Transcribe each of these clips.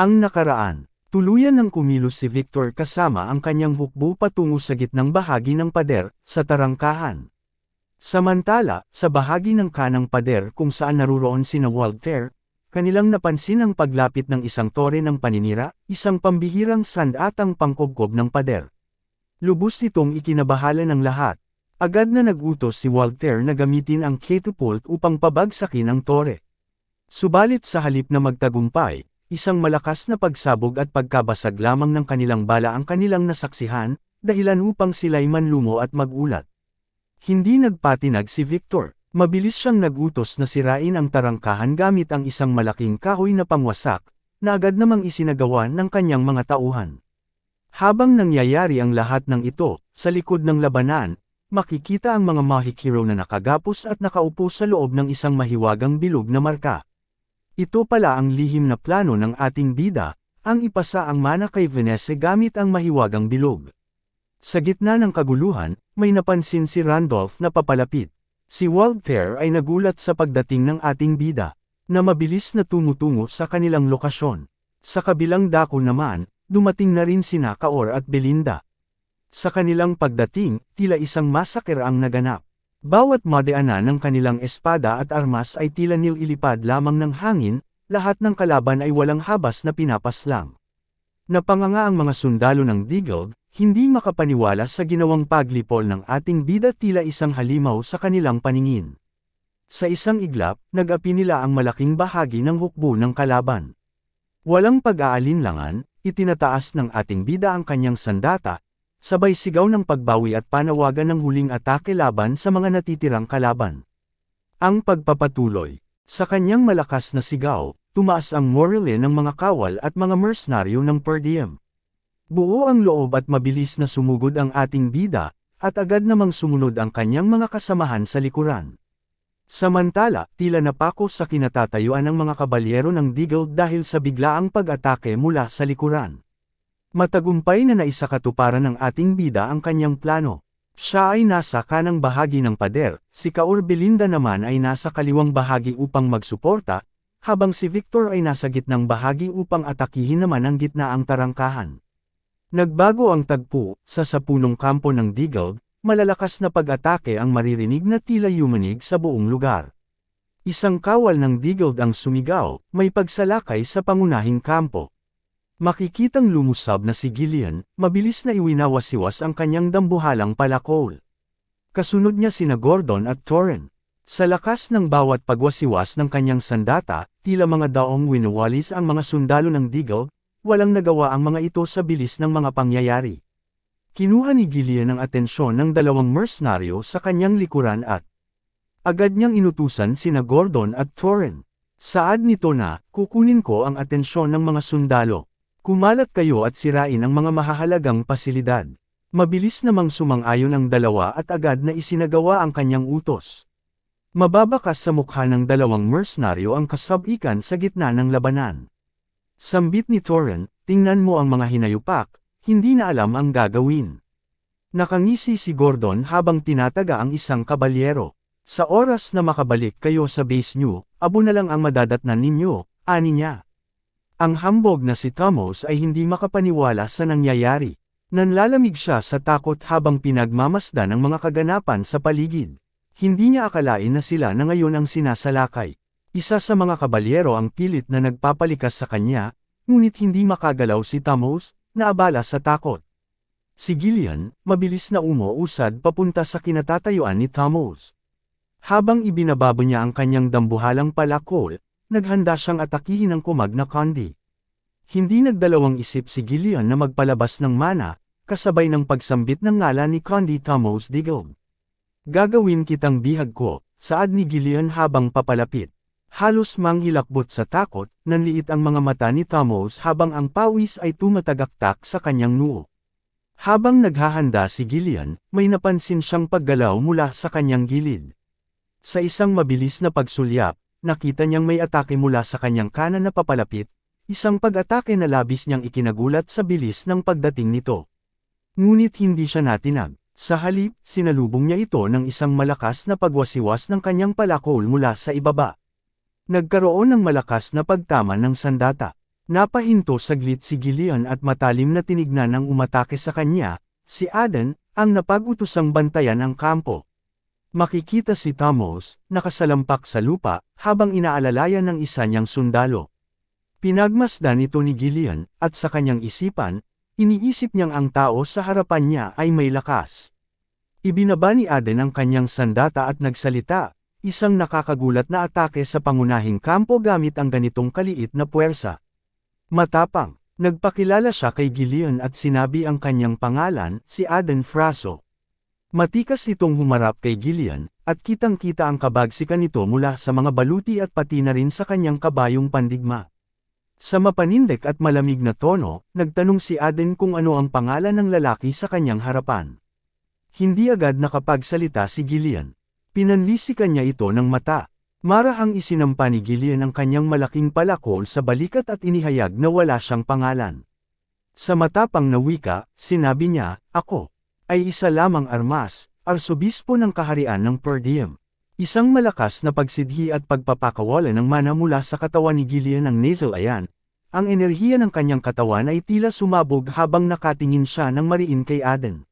Ang nakaraan, tuluyan ng kumilos si Victor kasama ang kanyang hukbo patungo sa gitnang bahagi ng pader, sa tarangkahan. Samantala, sa bahagi ng kanang pader kung saan naruroon sina Walter, kanilang napansin ang paglapit ng isang tore ng paninira, isang pambihirang sandatang pangkobkob ng pader. Lubos itong ikinabahala ng lahat. Agad na nagutos si Walter na gamitin ang catapult upang pabagsakin ang tore. Subalit sa halip na magtagumpay, isang malakas na pagsabog at pagkabasag lamang ng kanilang bala ang kanilang nasaksihan, dahilan upang sila'y manlumo at magulat. Hindi nagpatinag si Victor, mabilis siyang nagutos na sirain ang tarangkahan gamit ang isang malaking kahoy na pangwasak, na agad namang isinagawa ng kanyang mga tauhan. Habang nangyayari ang lahat ng ito, sa likod ng labanan, makikita ang mga mahikiro na nakagapos at nakaupo sa loob ng isang mahiwagang bilog na marka. Ito pala ang lihim na plano ng ating bida, ang ipasa ang mana kay Venese gamit ang mahiwagang bilog. Sa gitna ng kaguluhan, may napansin si Randolph na papalapit. Si Walter ay nagulat sa pagdating ng ating bida, na mabilis na tumutungo sa kanilang lokasyon. Sa kabilang dako naman, dumating na rin sina Kaor at Belinda. Sa kanilang pagdating, tila isang masakir ang naganap. Bawat madeanan ng kanilang espada at armas ay tila nililipad lamang ng hangin, lahat ng kalaban ay walang habas na pinapaslang. Napanganga ang mga sundalo ng Deagle, hindi makapaniwala sa ginawang paglipol ng ating bida tila isang halimaw sa kanilang paningin. Sa isang iglap, nag-api nila ang malaking bahagi ng hukbo ng kalaban. Walang pag-aalinlangan, itinataas ng ating bida ang kanyang sandata, Sabay sigaw ng pagbawi at panawagan ng huling atake laban sa mga natitirang kalaban. Ang pagpapatuloy. Sa kanyang malakas na sigaw, tumaas ang morale ng mga kawal at mga mercenaryo ng per diem. Buo ang loob at mabilis na sumugod ang ating bida, at agad namang sumunod ang kanyang mga kasamahan sa likuran. Samantala, tila napako sa kinatatayuan ng mga kabalyero ng Deagle dahil sa biglaang pag-atake mula sa likuran. Matagumpay na naisakatuparan ng ating bida ang kanyang plano. Siya ay nasa kanang bahagi ng pader, si Kaur Belinda naman ay nasa kaliwang bahagi upang magsuporta, habang si Victor ay nasa gitnang bahagi upang atakihin naman ang gitnaang tarangkahan. Nagbago ang tagpo, sa sapunong kampo ng Deagle, malalakas na pag-atake ang maririnig na tila yumanig sa buong lugar. Isang kawal ng Deagle ang sumigaw, may pagsalakay sa pangunahing kampo. Makikitang lumusab na si Gillian, mabilis na iwinawasiwas ang kanyang dambuhalang palakol. Kasunod niya sina Gordon at Torren. Sa lakas ng bawat pagwasiwas ng kanyang sandata, tila mga daong winuwalis ang mga sundalo ng Deagle, walang nagawa ang mga ito sa bilis ng mga pangyayari. Kinuha ni Gillian ang atensyon ng dalawang mercenaryo sa kanyang likuran at agad niyang inutusan sina Gordon at Torren. Saad nito na, kukunin ko ang atensyon ng mga sundalo. Kumalat kayo at sirain ang mga mahahalagang pasilidad. Mabilis namang sumang-ayon ang dalawa at agad na isinagawa ang kanyang utos. Mababakas sa mukha ng dalawang mercenaryo ang kasabikan sa gitna ng labanan. Sambit ni Torren, tingnan mo ang mga hinayupak, hindi na alam ang gagawin. Nakangisi si Gordon habang tinataga ang isang kabalyero. Sa oras na makabalik kayo sa base nyo, abo na lang ang madadatnan ninyo, ani niya. Ang hambog na si Thomas ay hindi makapaniwala sa nangyayari. Nanlalamig siya sa takot habang pinagmamasdan ang mga kaganapan sa paligid. Hindi niya akalain na sila na ngayon ang sinasalakay. Isa sa mga kabalyero ang pilit na nagpapalikas sa kanya, ngunit hindi makagalaw si Thomas, na abala sa takot. Si Gillian, mabilis na umuusad papunta sa kinatatayuan ni Thomas. Habang ibinababo niya ang kanyang dambuhalang palakol, naghanda siyang atakihin ang kumag na Condi. Hindi nagdalawang isip si Gillian na magpalabas ng mana, kasabay ng pagsambit ng ngala ni Condi Thomas Diggle. Gagawin kitang bihag ko, saad ni Gillian habang papalapit. Halos manghilakbot sa takot, nanliit ang mga mata ni Thomas habang ang pawis ay tumatagaktak sa kanyang noo. Habang naghahanda si Gillian, may napansin siyang paggalaw mula sa kanyang gilid. Sa isang mabilis na pagsulyap, nakita niyang may atake mula sa kanyang kanan na papalapit, isang pag-atake na labis niyang ikinagulat sa bilis ng pagdating nito. Ngunit hindi siya natinag. Sa halip, sinalubong niya ito ng isang malakas na pagwasiwas ng kanyang palakol mula sa ibaba. Nagkaroon ng malakas na pagtama ng sandata. Napahinto saglit si Gillian at matalim na tinignan ang umatake sa kanya, si Aden, ang napag-utosang bantayan ang kampo. Makikita si Thomas, nakasalampak sa lupa, habang inaalalayan ng isa niyang sundalo. Pinagmasdan ito ni Gillian, at sa kanyang isipan, iniisip niyang ang tao sa harapan niya ay may lakas. Ibinaba ni Aden ang kanyang sandata at nagsalita, isang nakakagulat na atake sa pangunahing kampo gamit ang ganitong kaliit na puwersa. Matapang, nagpakilala siya kay Gillian at sinabi ang kanyang pangalan, si Aden Fraso. Matikas itong humarap kay Gillian, at kitang-kita ang kabagsikan nito mula sa mga baluti at pati na rin sa kanyang kabayong pandigma. Sa mapanindik at malamig na tono, nagtanong si Aden kung ano ang pangalan ng lalaki sa kanyang harapan. Hindi agad nakapagsalita si Gillian. Pinanlisikan niya ito ng mata. Marahang isinampa ni Gillian ang kanyang malaking palakol sa balikat at inihayag na wala siyang pangalan. Sa matapang na wika, sinabi niya, Ako, ay isa lamang armas, arsobispo ng kaharian ng Perdium. Isang malakas na pagsidhi at pagpapakawala ng mana mula sa katawan ni Gillian ng nasal ayan. Ang enerhiya ng kanyang katawan ay tila sumabog habang nakatingin siya ng mariin kay Aden.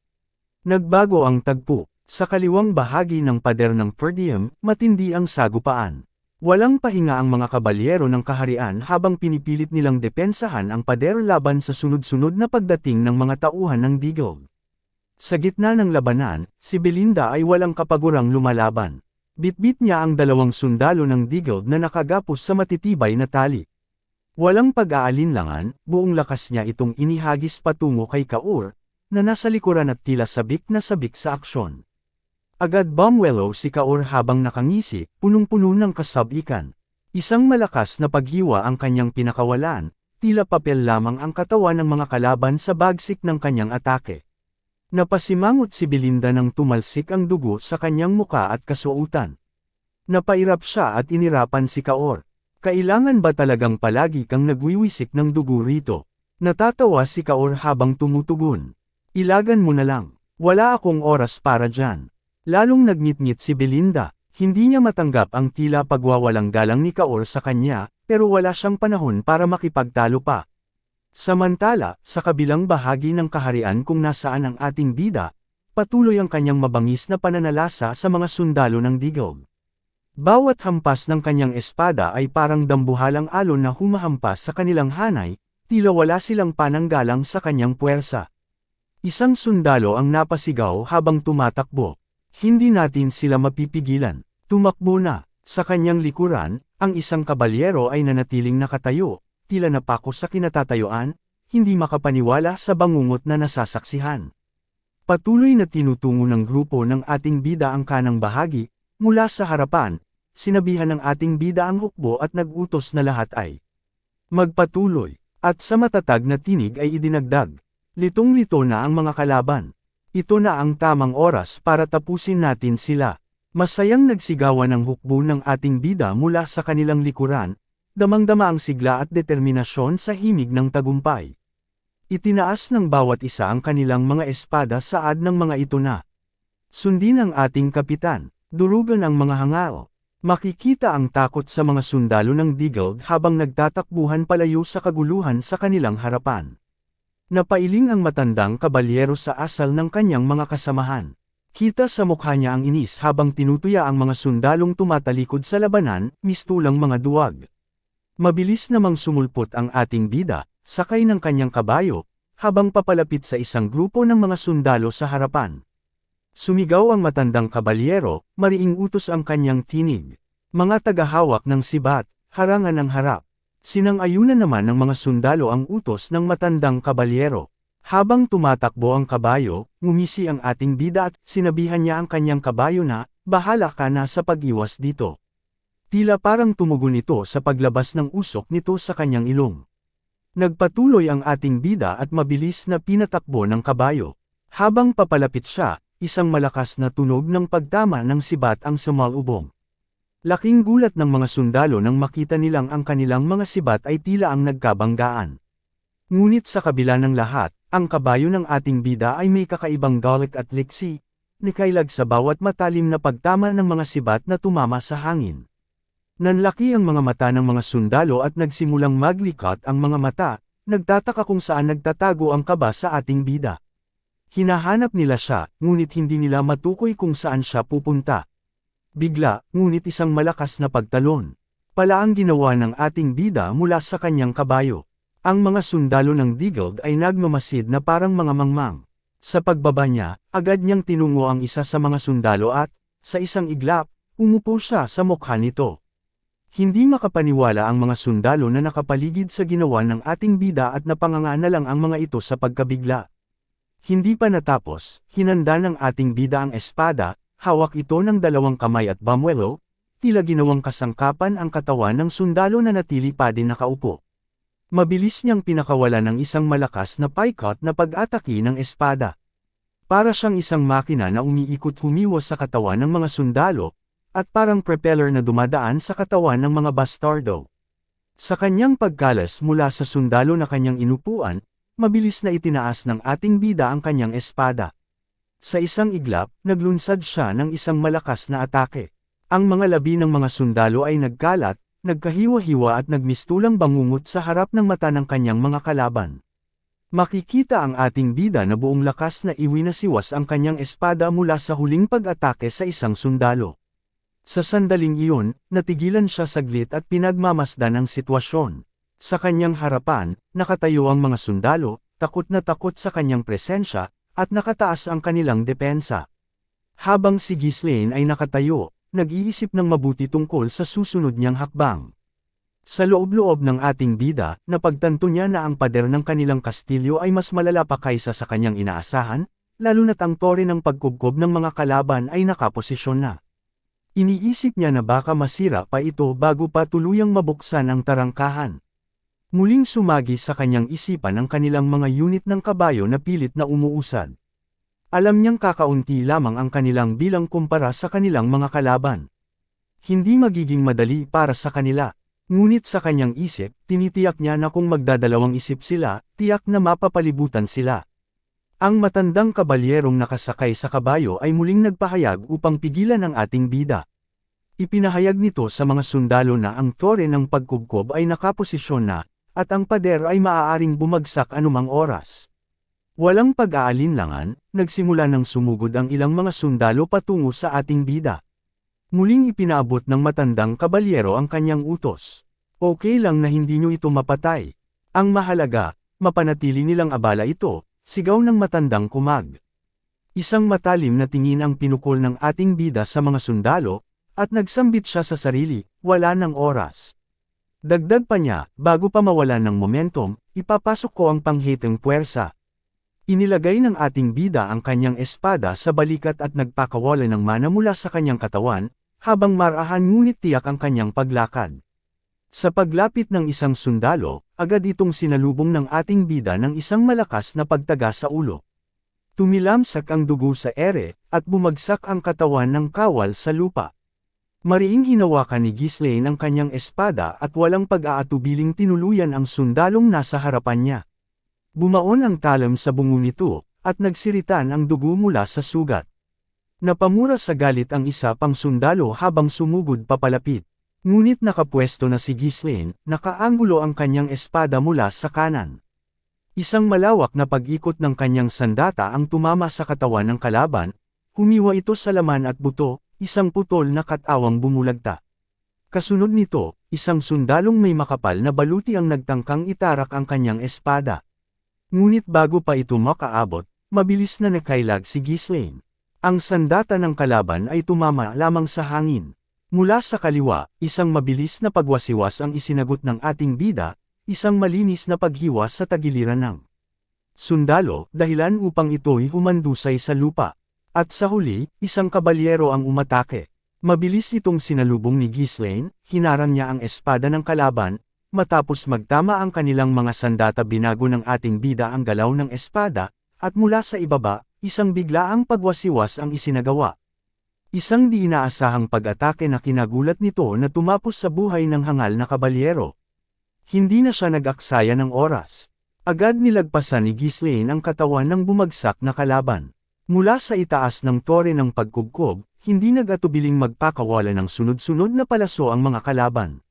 Nagbago ang tagpo. Sa kaliwang bahagi ng pader ng Perdium, matindi ang sagupaan. Walang pahinga ang mga kabalyero ng kaharian habang pinipilit nilang depensahan ang pader laban sa sunod-sunod na pagdating ng mga tauhan ng Digog. Sa gitna ng labanan, si Belinda ay walang kapagurang lumalaban. Bitbit niya ang dalawang sundalo ng Digog na nakagapos sa matitibay na tali. Walang pag-aalinlangan, buong lakas niya itong inihagis patungo kay Kaur, na nasa likuran at tila sabik na sabik sa aksyon. Agad bumwelo si Kaur habang nakangisi, punong-puno ng kasabikan. Isang malakas na paghiwa ang kanyang pinakawalan, tila papel lamang ang katawan ng mga kalaban sa bagsik ng kanyang atake. Napasimangot si Belinda nang tumalsik ang dugo sa kanyang muka at kasuotan. Napairap siya at inirapan si Kaor. Kailangan ba talagang palagi kang nagwiwisik ng dugo rito? Natatawa si Kaor habang tumutugon. Ilagan mo na lang. Wala akong oras para dyan. Lalong nagngit-ngit si Belinda, hindi niya matanggap ang tila pagwawalang galang ni Kaor sa kanya, pero wala siyang panahon para makipagtalo pa. Samantala, sa kabilang bahagi ng kaharian kung nasaan ang ating bida, patuloy ang kanyang mabangis na pananalasa sa mga sundalo ng digog. Bawat hampas ng kanyang espada ay parang dambuhalang alon na humahampas sa kanilang hanay, tila wala silang pananggalang sa kanyang puwersa. Isang sundalo ang napasigaw habang tumatakbo. Hindi natin sila mapipigilan. Tumakbo na. Sa kanyang likuran, ang isang kabalyero ay nanatiling nakatayo, tila napako sa kinatatayuan, hindi makapaniwala sa bangungot na nasasaksihan. Patuloy na tinutungo ng grupo ng ating bida ang kanang bahagi, mula sa harapan, sinabihan ng ating bida ang hukbo at nagutos na lahat ay magpatuloy, at sa matatag na tinig ay idinagdag. Litong-lito na ang mga kalaban. Ito na ang tamang oras para tapusin natin sila. Masayang nagsigawan ng hukbo ng ating bida mula sa kanilang likuran, damang-dama ang sigla at determinasyon sa himig ng tagumpay. Itinaas ng bawat isa ang kanilang mga espada saad ng mga ito na. Sundin ang ating kapitan, durugan ang mga hangal. Makikita ang takot sa mga sundalo ng Digald habang nagtatakbuhan palayo sa kaguluhan sa kanilang harapan. Napailing ang matandang kabalyero sa asal ng kanyang mga kasamahan. Kita sa mukha niya ang inis habang tinutuya ang mga sundalong tumatalikod sa labanan, mistulang mga duwag. Mabilis namang sumulpot ang ating bida, sakay ng kanyang kabayo, habang papalapit sa isang grupo ng mga sundalo sa harapan. Sumigaw ang matandang kabalyero, mariing utos ang kanyang tinig. Mga tagahawak ng sibat, harangan ng harap. Sinang-ayunan naman ng mga sundalo ang utos ng matandang kabalyero. Habang tumatakbo ang kabayo, ngumisi ang ating bida at sinabihan niya ang kanyang kabayo na, bahala ka na sa pag-iwas dito. Tila parang tumugon ito sa paglabas ng usok nito sa kanyang ilong. Nagpatuloy ang ating bida at mabilis na pinatakbo ng kabayo. Habang papalapit siya, isang malakas na tunog ng pagtama ng sibat ang sumalubong. Laking gulat ng mga sundalo nang makita nilang ang kanilang mga sibat ay tila ang nagkabanggaan. Ngunit sa kabila ng lahat, ang kabayo ng ating bida ay may kakaibang galit at liksi, nikailag sa bawat matalim na pagtama ng mga sibat na tumama sa hangin. Nanlaki ang mga mata ng mga sundalo at nagsimulang maglikot ang mga mata, nagtataka kung saan nagtatago ang kaba sa ating bida. Hinahanap nila siya, ngunit hindi nila matukoy kung saan siya pupunta. Bigla, ngunit isang malakas na pagtalon. Pala ang ginawa ng ating bida mula sa kanyang kabayo. Ang mga sundalo ng Digald ay nagmamasid na parang mga mangmang. Sa pagbaba niya, agad niyang tinungo ang isa sa mga sundalo at, sa isang iglap, umupo siya sa mukha nito. Hindi makapaniwala ang mga sundalo na nakapaligid sa ginawa ng ating bida at napanganga na lang ang mga ito sa pagkabigla. Hindi pa natapos, hinanda ng ating bida ang espada, hawak ito ng dalawang kamay at bamwelo, tila ginawang kasangkapan ang katawan ng sundalo na natili pa din nakaupo. Mabilis niyang pinakawala ng isang malakas na paikot na pag-ataki ng espada. Para siyang isang makina na umiikot humiwas sa katawan ng mga sundalo, at parang propeller na dumadaan sa katawan ng mga bastardo. Sa kanyang pagkalas mula sa sundalo na kanyang inupuan, mabilis na itinaas ng ating bida ang kanyang espada. Sa isang iglap, naglunsad siya ng isang malakas na atake. Ang mga labi ng mga sundalo ay nagkalat, nagkahiwa-hiwa at nagmistulang bangungot sa harap ng mata ng kanyang mga kalaban. Makikita ang ating bida na buong lakas na iwinasiwas ang kanyang espada mula sa huling pag-atake sa isang sundalo. Sa sandaling iyon, natigilan siya saglit at pinagmamasdan ang sitwasyon. Sa kanyang harapan, nakatayo ang mga sundalo, takot na takot sa kanyang presensya, at nakataas ang kanilang depensa. Habang si Ghislaine ay nakatayo, nag-iisip ng mabuti tungkol sa susunod niyang hakbang. Sa loob-loob ng ating bida, napagtanto niya na ang pader ng kanilang kastilyo ay mas malala pa kaysa sa kanyang inaasahan, lalo na't ang tore ng pagkubkob ng mga kalaban ay nakaposisyon na. Iniisip niya na baka masira pa ito bago pa tuluyang mabuksan ang tarangkahan. Muling sumagi sa kanyang isipan ang kanilang mga unit ng kabayo na pilit na umuusad. Alam niyang kakaunti lamang ang kanilang bilang kumpara sa kanilang mga kalaban. Hindi magiging madali para sa kanila. Ngunit sa kanyang isip, tinitiyak niya na kung magdadalawang isip sila, tiyak na mapapalibutan sila. Ang matandang kabalyerong nakasakay sa kabayo ay muling nagpahayag upang pigilan ang ating bida. Ipinahayag nito sa mga sundalo na ang tore ng pagkubkob ay nakaposisyon na, at ang pader ay maaaring bumagsak anumang oras. Walang pag-aalinlangan, nagsimula ng sumugod ang ilang mga sundalo patungo sa ating bida. Muling ipinaabot ng matandang kabalyero ang kanyang utos. Okay lang na hindi nyo ito mapatay. Ang mahalaga, mapanatili nilang abala ito, Sigaw ng matandang kumag. Isang matalim na tingin ang pinukol ng ating bida sa mga sundalo, at nagsambit siya sa sarili, wala ng oras. Dagdag pa niya, bago pa mawala ng momentum, ipapasok ko ang panghiteng puwersa. Inilagay ng ating bida ang kanyang espada sa balikat at nagpakawala ng mana mula sa kanyang katawan, habang marahan ngunit tiyak ang kanyang paglakad. Sa paglapit ng isang sundalo, agad itong sinalubong ng ating bida ng isang malakas na pagtaga sa ulo. Tumilamsak ang dugo sa ere, at bumagsak ang katawan ng kawal sa lupa. Mariing hinawakan ni Ghislaine ang kanyang espada at walang pag-aatubiling tinuluyan ang sundalong nasa harapan niya. Bumaon ang talam sa bungo nito, at nagsiritan ang dugo mula sa sugat. Napamura sa galit ang isa pang sundalo habang sumugod papalapit. Ngunit nakapwesto na si Ghislaine, nakaanggulo ang kanyang espada mula sa kanan. Isang malawak na pag-ikot ng kanyang sandata ang tumama sa katawan ng kalaban, humiwa ito sa laman at buto, isang putol na katawang bumulagta. Kasunod nito, isang sundalong may makapal na baluti ang nagtangkang itarak ang kanyang espada. Ngunit bago pa ito makaabot, mabilis na nakailag si Ghislaine. Ang sandata ng kalaban ay tumama lamang sa hangin. Mula sa kaliwa, isang mabilis na pagwasiwas ang isinagot ng ating bida, isang malinis na paghiwas sa tagiliran ng sundalo, dahilan upang ito'y humandusay sa lupa. At sa huli, isang kabalyero ang umatake. Mabilis itong sinalubong ni Ghislaine, hinarang niya ang espada ng kalaban, matapos magtama ang kanilang mga sandata binago ng ating bida ang galaw ng espada, at mula sa ibaba, isang biglaang pagwasiwas ang isinagawa. Isang di inaasahang pag-atake na kinagulat nito na tumapos sa buhay ng hangal na kabalyero. Hindi na siya nag-aksaya ng oras. Agad nilagpasan ni Ghislaine ang katawan ng bumagsak na kalaban. Mula sa itaas ng tore ng pagkubkob, hindi nag-atubiling magpakawala ng sunod-sunod na palaso ang mga kalaban.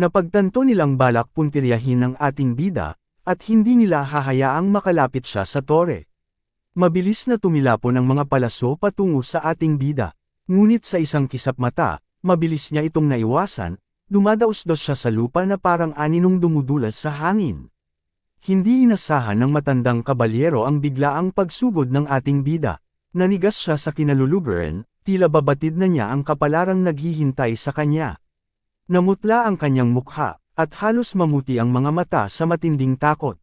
Napagtanto nilang balak puntiryahin ng ating bida, at hindi nila hahayaang makalapit siya sa tore. Mabilis na tumilapon ang mga palaso patungo sa ating bida. Ngunit sa isang kisap mata, mabilis niya itong naiwasan, dumadaos-dos siya sa lupa na parang aninong dumudulas sa hangin. Hindi inasahan ng matandang kabalyero ang biglaang pagsugod ng ating bida. Nanigas siya sa kinaluluberan, tila babatid na niya ang kapalarang naghihintay sa kanya. Namutla ang kanyang mukha, at halos mamuti ang mga mata sa matinding takot.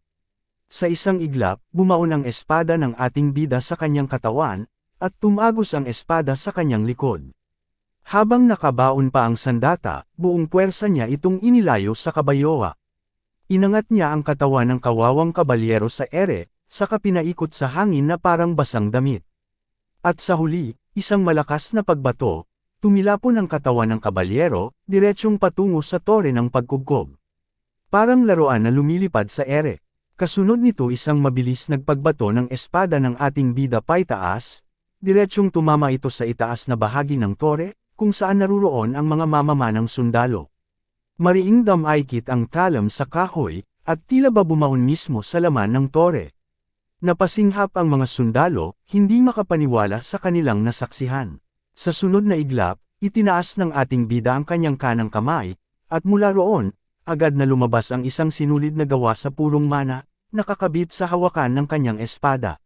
Sa isang iglap, bumaon ang espada ng ating bida sa kanyang katawan, at tumagos ang espada sa kanyang likod. Habang nakabaon pa ang sandata, buong puwersa niya itong inilayo sa kabayowa. Inangat niya ang katawan ng kawawang kabalyero sa ere, saka pinaikot sa hangin na parang basang damit. At sa huli, isang malakas na pagbato, tumilapon ang katawan ng kabalyero, diretsyong patungo sa tore ng pagkubkob. Parang laruan na lumilipad sa ere. Kasunod nito isang mabilis nagpagbato ng espada ng ating bida paitaas, diretsyong tumama ito sa itaas na bahagi ng tore, kung saan naruroon ang mga mamamanang sundalo. Mariing damaykit ang talam sa kahoy, at tila ba bumaon mismo sa laman ng tore. Napasinghap ang mga sundalo, hindi makapaniwala sa kanilang nasaksihan. Sa sunod na iglap, itinaas ng ating bida ang kanyang kanang kamay, at mula roon, agad na lumabas ang isang sinulid na gawa sa purong mana, nakakabit sa hawakan ng kanyang espada.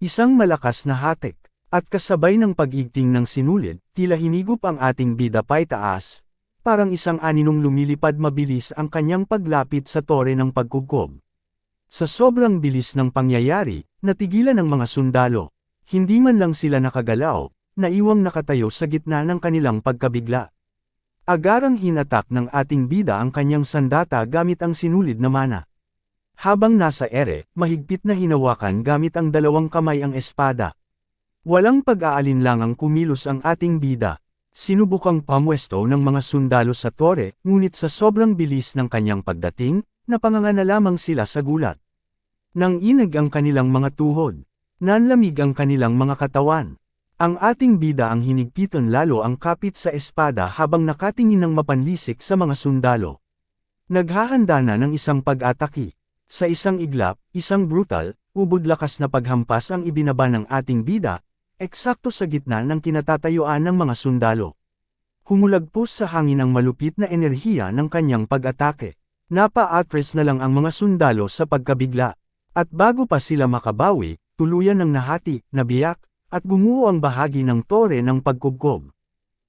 Isang malakas na hatik, at kasabay ng pag-igting ng sinulid, tila hinigup ang ating bida paitaas, parang isang aninong lumilipad mabilis ang kanyang paglapit sa tore ng pagkugkob. Sa sobrang bilis ng pangyayari, natigilan ng mga sundalo. Hindi man lang sila nakagalaw, naiwang nakatayo sa gitna ng kanilang pagkabigla. Agarang hinatak ng ating bida ang kanyang sandata gamit ang sinulid na mana. Habang nasa ere, mahigpit na hinawakan gamit ang dalawang kamay ang espada. Walang pag-aalinlangang kumilos ang ating bida. Sinubukang pamwesto ng mga sundalo sa tore, ngunit sa sobrang bilis ng kanyang pagdating, napanganga na lamang sila sa gulat. Nang inag ang kanilang mga tuhod, nanlamig ang kanilang mga katawan. Ang ating bida ang hinigpitan lalo ang kapit sa espada habang nakatingin ng mapanlisik sa mga sundalo. Naghahanda na ng isang pag-ataki. Sa isang iglap, isang brutal, ubod lakas na paghampas ang ibinaba ng ating bida, eksakto sa gitna ng kinatatayuan ng mga sundalo. Humulagpos sa hangin ang malupit na enerhiya ng kanyang pag-atake. Napa-atres na lang ang mga sundalo sa pagkabigla. At bago pa sila makabawi, tuluyan ng nahati, nabiyak, at gumuho ang bahagi ng tore ng pagkubkob.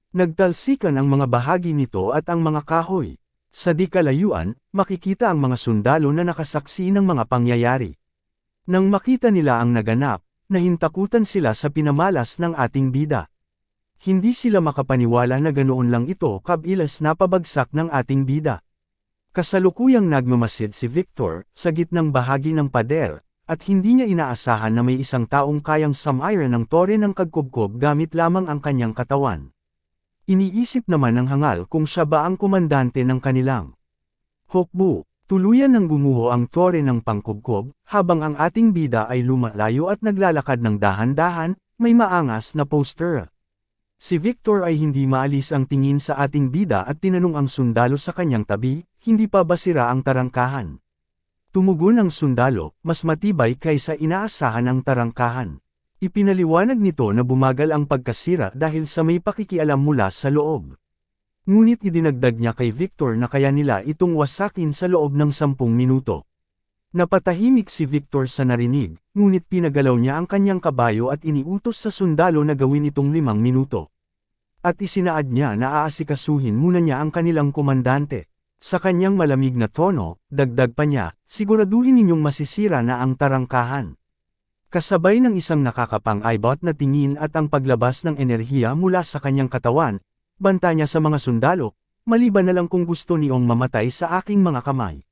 Nagtalsikan ang mga bahagi nito at ang mga kahoy. Sa di kalayuan, makikita ang mga sundalo na nakasaksi ng mga pangyayari. Nang makita nila ang naganap, nahintakutan sila sa pinamalas ng ating bida. Hindi sila makapaniwala na ganoon lang ito kabilas na pabagsak ng ating bida. Kasalukuyang nagmamasid si Victor, sa gitnang bahagi ng pader, at hindi niya inaasahan na may isang taong kayang samiran ng tore ng kagkubkob gamit lamang ang kanyang katawan. Iniisip naman ng hangal kung siya ba ang komandante ng kanilang. Hokbu, tuluyan ng gumuho ang tore ng pangkubkob, habang ang ating bida ay lumalayo at naglalakad ng dahan-dahan, may maangas na poster. Si Victor ay hindi maalis ang tingin sa ating bida at tinanong ang sundalo sa kanyang tabi, hindi pa ba sira ang tarangkahan? Tumugon ang sundalo, mas matibay kaysa inaasahan ang tarangkahan. Ipinaliwanag nito na bumagal ang pagkasira dahil sa may pakikialam mula sa loob. Ngunit idinagdag niya kay Victor na kaya nila itong wasakin sa loob ng sampung minuto. Napatahimik si Victor sa narinig, ngunit pinagalaw niya ang kanyang kabayo at iniutos sa sundalo na gawin itong limang minuto. At isinaad niya na aasikasuhin muna niya ang kanilang komandante. Sa kanyang malamig na tono, dagdag pa niya, siguraduhin ninyong masisira na ang tarangkahan. Kasabay ng isang nakakapang-aibot na tingin at ang paglabas ng enerhiya mula sa kanyang katawan, banta niya sa mga sundalo, maliban na lang kung gusto niyong mamatay sa aking mga kamay.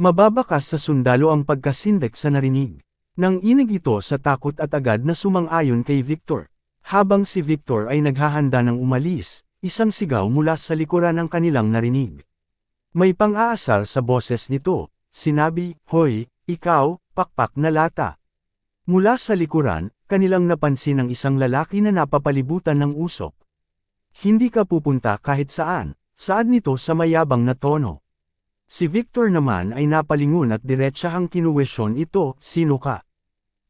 Mababakas sa sundalo ang pagkasindek sa narinig. Nang inig ito sa takot at agad na sumang-ayon kay Victor. Habang si Victor ay naghahanda ng umalis, isang sigaw mula sa likuran ng kanilang narinig. May pang-aasar sa boses nito, sinabi, Hoy, ikaw, pakpak na lata. Mula sa likuran, kanilang napansin ang isang lalaki na napapalibutan ng usok. Hindi ka pupunta kahit saan, saad nito sa mayabang na tono. Si Victor naman ay napalingon at diretsahang kinuwesyon ito, sino ka?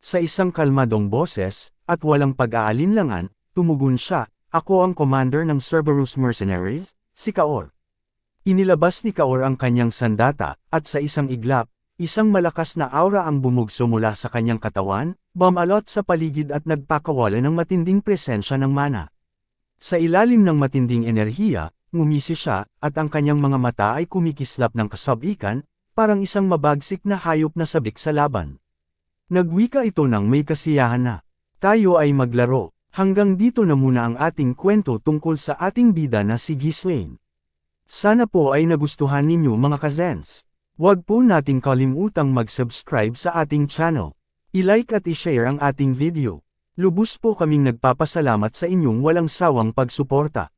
Sa isang kalmadong boses, at walang pag-aalinlangan, tumugon siya, ako ang commander ng Cerberus Mercenaries, si Kaor. Inilabas ni Kaor ang kanyang sandata, at sa isang iglap, isang malakas na aura ang bumugso mula sa kanyang katawan, bumalot sa paligid at nagpakawala ng matinding presensya ng mana. Sa ilalim ng matinding enerhiya, ngumisi siya, at ang kanyang mga mata ay kumikislap ng kasabikan, parang isang mabagsik na hayop na sabik sa laban. Nagwika ito ng may kasiyahan na, tayo ay maglaro, hanggang dito na muna ang ating kwento tungkol sa ating bida na si Ghislaine. Sana po ay nagustuhan ninyo mga kazens. Huwag po nating kalimutang mag-subscribe sa ating channel. I-like at i-share ang ating video. Lubos po kaming nagpapasalamat sa inyong walang sawang pagsuporta.